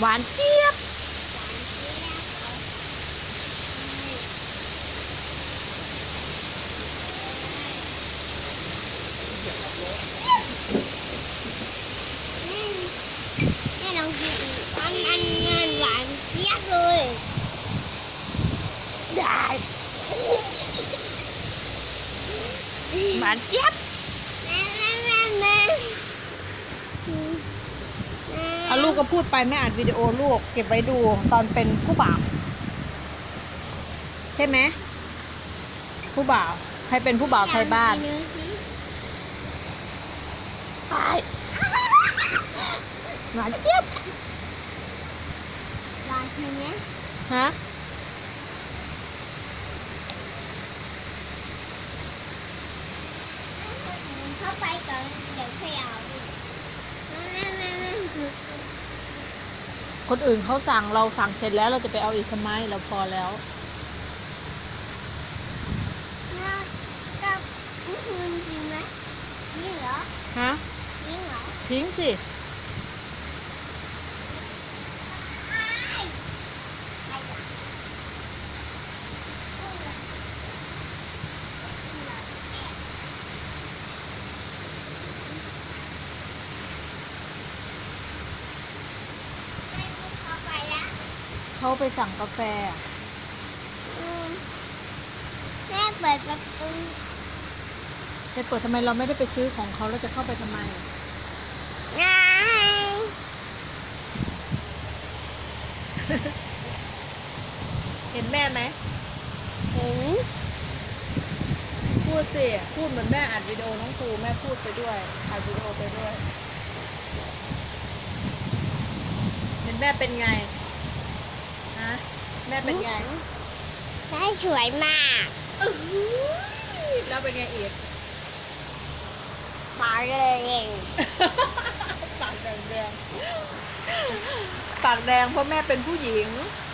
หวานเจี๊ยบแม่ลองกินอันอันงินหวานเจี๊ยบเลย ได้ หวานเจี๊ยบ แม่แม่แม่แม่ เอาลู กก็พูดไปแม่อัดวิดีโอลูก เก็บไว้ดูตอนเป็นผู้บ่าวใช่ไหมผู้บ่าวใครเป็นผู้บ่าวใครบ้านตายหวานเจี๊ยบหวานใช่ไหมฮะเข้าไปก่อนเดี๋ยวค่อยเอาแม่แม่แม่ คนอื่นเขาสั่งเราสั่งเสร็จแล้วเราจะไปเอาอีกทำไมเราพอแล้วแม่กับนี่คือจริงไหมนี่เหรอฮะนี่เหรอ ทิ้งสิ เข้าไปแล้ว เขาไปสั่งกาแฟอืมแม่เปิดประตูไปเปิดทำไมเราไม่ได้ไปซื้อของเขาเราจะเข้าไปทำไม ไงเห็นแม่ไหมเห็นพูดสิพูดเหมือนแม่อัดวิดีโอน้องครูแม่พูดไปด้วยอัดวิดีโอไปด้วย เห็นแม่เป็นไงฮะ แม่เป็นไงได้สวยมากอื้อหือแล้วเป็นไงอีกปาเลยเองปากแดงแดงปากแดงเพราะแม่เป็นผู้หญิงแ